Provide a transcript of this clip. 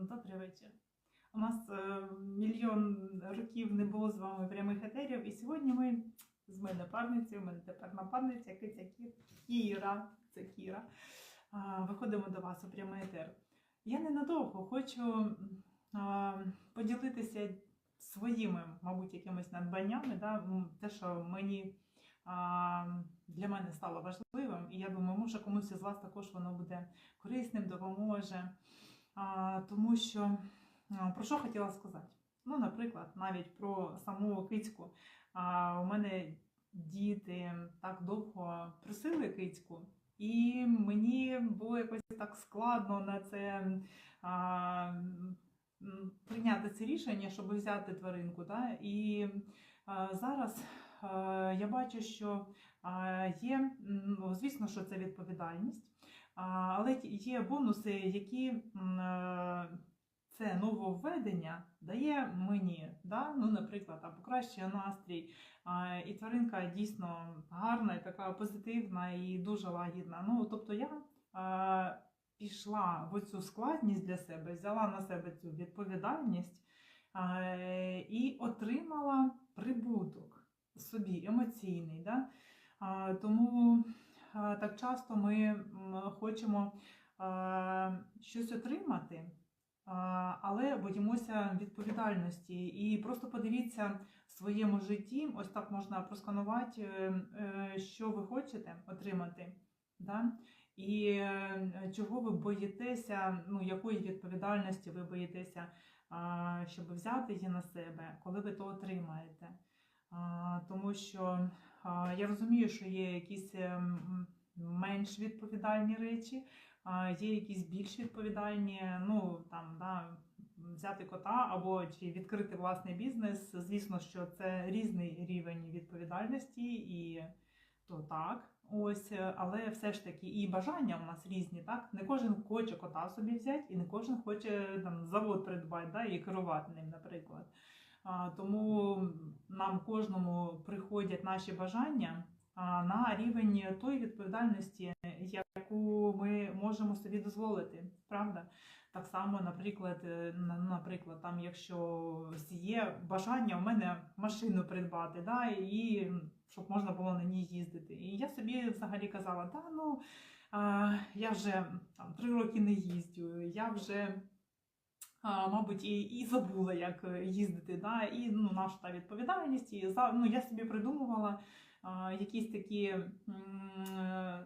Добрий вечір. У нас е, мільйон років не було з вами прямих етерів, і сьогодні ми з мене напарницею, у мене тепер напарниця Киця Кіра, це Кіра. Виходимо до вас у прямий етер. Я ненадовго хочу поділитися своїми, мабуть, якимись надбаннями, да? те, що мені для мене стало важливим, і я думаю, може комусь із вас також воно буде корисним, допоможе. Тому що про що хотіла сказати? Ну, наприклад, навіть про саму кицьку. У мене діти так довго просили кицьку, і мені було якось так складно на це а, прийняти це рішення, щоб взяти тваринку. Да? І а, зараз а, я бачу, що а, є, ну, звісно, що це відповідальність. Але є бонуси, які е, це нововведення дає мені. Да? Ну, наприклад, там, покращує настрій, і тваринка дійсно гарна, і така позитивна і дуже лагідна. Ну, тобто я пішла в цю складність для себе, взяла на себе цю відповідальність і отримала прибуток собі емоційний. Да? Тому так часто ми хочемо щось отримати, але боїмося відповідальності. І просто подивіться в своєму житті, ось так можна просканувати, е, е, що ви хочете отримати. Да? І е, чого ви боїтеся, ну якої відповідальності ви боїтеся, щоб взяти її на себе, коли ви то отримаєте. Тому що я розумію, що є якісь ем, менш відповідальні речі, є якісь більш відповідальні, ну там да, взяти кота або чи відкрити власний бізнес. Звісно, що це різний рівень відповідальності, і то так. Ось, е, але все ж таки і бажання у нас різні, так? Не кожен хоче кота собі взяти, і не кожен хоче там завод придбати, да, і керувати ним, наприклад. Тому нам кожному приходять наші бажання на рівень тої відповідальності, яку ми можемо собі дозволити. Правда? Так само, наприклад, е, наприклад, там, якщо є бажання в мене машину придбати, да, і щоб можна було на ній їздити. І я собі взагалі казала, та ну я вже там три роки не їздю, я вже. Мабуть, і, і забула, як е, їздити, да? і ну, наша та відповідальність. І за, ну, я собі придумувала а, якісь такі м, е,